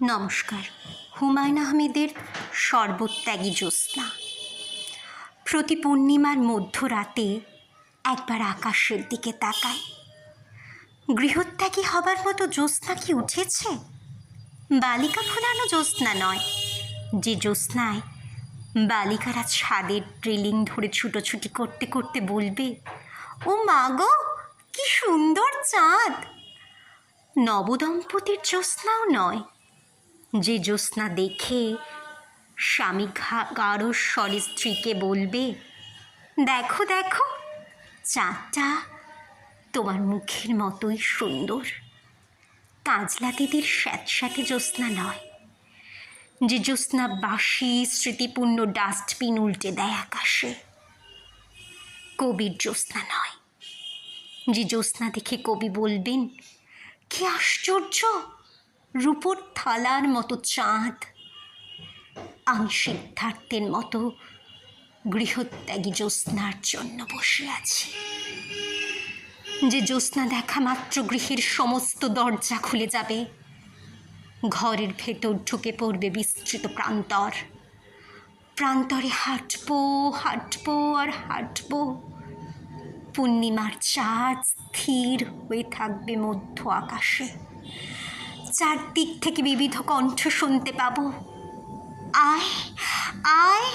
নমস্কার। হুমায়ুন আহমেদের সর্বত্যাগী জ্যোৎস্না। প্রতি পূর্ণিমার মধ্যরাতে একবার আকাশের দিকে তাকায় গৃহত্যাগী হবার মতো জ্যোৎস্না কি উঠেছে? বালিকা ফোলানো জ্যোৎস্না নয়, যে জ্যোৎস্নায় বালিকারা ছাদের রেলিং ধরে ছুটোছুটি করতে করতে বলবে, ও মা গো, কি সুন্দর চাঁদ! নবদম্পতির জ্যোৎস্নাও নয় যে জ্যোৎস্না দেখে স্বামী গাঢ় স্বরে স্ত্রীকে বলবে, দেখো দেখো, চাঁদটা তোমার মুখের মতোই সুন্দর। কাজলা দিদির স্যাঁতস্যাঁতে জ্যোৎস্না নয়। যে জ্যোৎস্না বাসি স্মৃতিপূর্ণ ডাস্টবিন উল্টে দেয় আকাশে, কবির জ্যোৎস্না নয়। যে জ্যোৎস্না দেখে কবি বলবেন, কি আশ্চর্য! রূপোর থালার মতো চাঁদ। আমি সিদ্ধার্থের মতো গৃহত্যাগী জ্যোৎস্নার জন্য বসে আছি। যে জ্যোৎস্না দেখা মাত্র গৃহের সমস্ত দরজা খুলে যাবে, ঘরের ভেতর ঢুকে পড়বে বিস্তৃত প্রান্তর। প্রান্তরে হাঁটবো হাঁটবো আর হাঁটবো। পূর্ণিমার চাঁদ স্থির হয়ে থাকবে মধ্য আকাশে। চারদিক থেকে বিবিধ কণ্ঠ শুনতে পাবো। আয় আয়